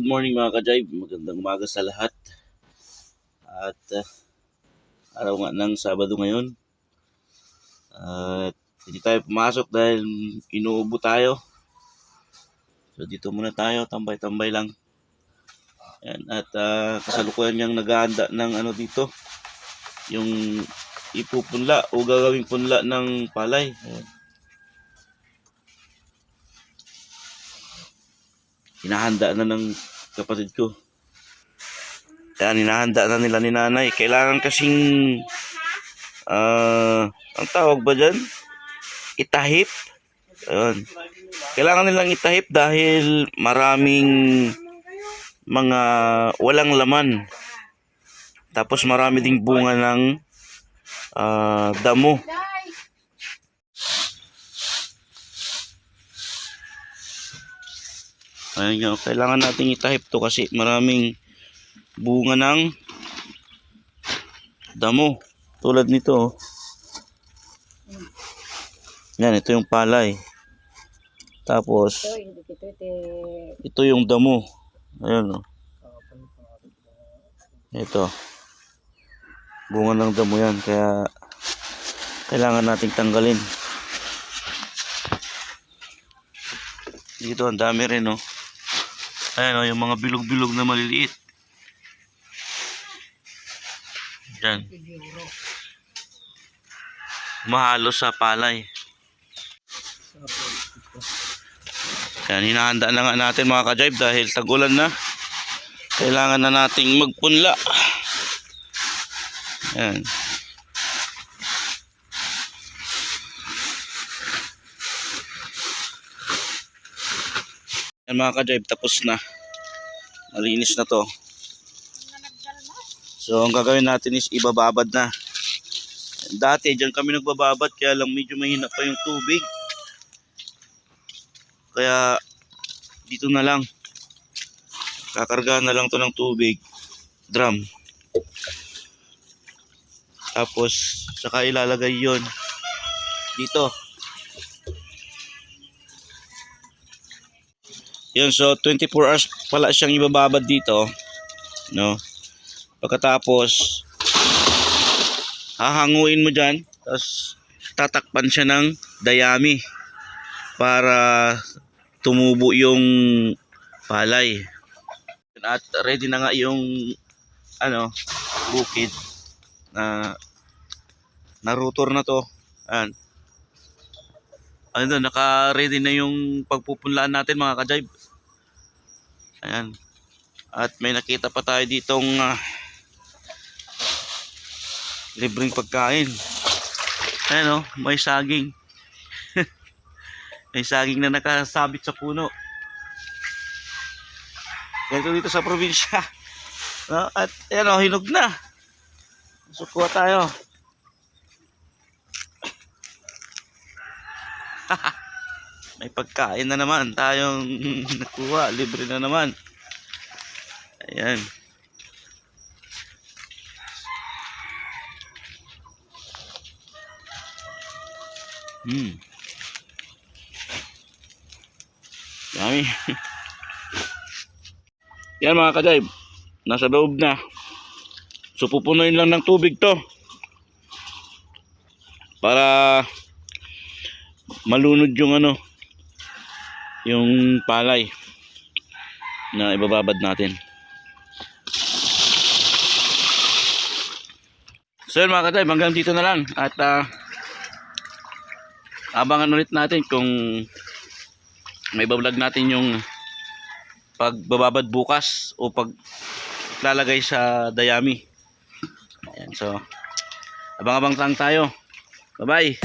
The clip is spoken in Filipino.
good morning mga ka-jive. Magandang umaga sa lahat. At uh, araw nga ng Sabado ngayon. At hindi tayo pumasok dahil inuubo tayo. So dito muna tayo, tambay-tambay lang. Yan, at uh, kasalukuyan niyang naghahanda ng ano dito. Yung ipupunla o gagawing punla ng palay. Ayan. hinahanda na ng kapatid ko. Yan, hinahanda na nila ni nanay. Kailangan kasing, ah, ang tawag ba dyan? Itahip. Ayun. Kailangan nilang itahip dahil maraming mga walang laman. Tapos marami ding bunga ng ah, damo. Ayun nga, kailangan nating itahip to kasi maraming bunga ng damo. Tulad nito. oh. Yan, ito yung palay. Tapos, ito yung damo. Ayan o. Ito. Bunga ng damo yan. Kaya, kailangan nating tanggalin. Dito, ang dami rin, oh. Ayan o, yung mga bilog-bilog na maliliit. Yan. Mahalo sa palay. Yan, hinahanda na nga natin mga ka-jive dahil tagulan na. Kailangan na nating magpunla. Yan. Yan mga ka-jive, tapos na. Malinis na to. So, ang gagawin natin is ibababad na. Dati, dyan kami nagbababad, kaya lang medyo mahina pa yung tubig. Kaya, dito na lang. Kakargahan na lang to ng tubig. Drum. Tapos, saka ilalagay yon dito. Yun, so 24 hours pala siyang ibababad dito. No? Pagkatapos, hahanguin mo dyan, tapos tatakpan siya ng dayami para tumubo yung palay. At ready na nga yung ano, bukid na narutor na to. Ayan. Ano, naka-ready na yung pagpupunlaan natin mga ka-jive. Ayan. At may nakita pa tayo ditong ah, libreng pagkain. Ayan o, may saging. may saging na nakasabit sa puno. Ganito dito sa probinsya. No? At ayan o, hinog na. Sukuha tayo. May pagkain na naman tayong nakuha. Libre na naman. Ayan. Hmm. Dami. Yan mga kajayb. Nasa loob na. So pupunuin lang ng tubig to. Para malunod yung ano yung palay na ibababad natin. So yun mga katay, hanggang dito na lang at ah, abangan ulit natin kung may bablog natin yung pagbababad bukas o pag lalagay sa dayami. Ayan, so abang-abang lang tayo. Bye-bye!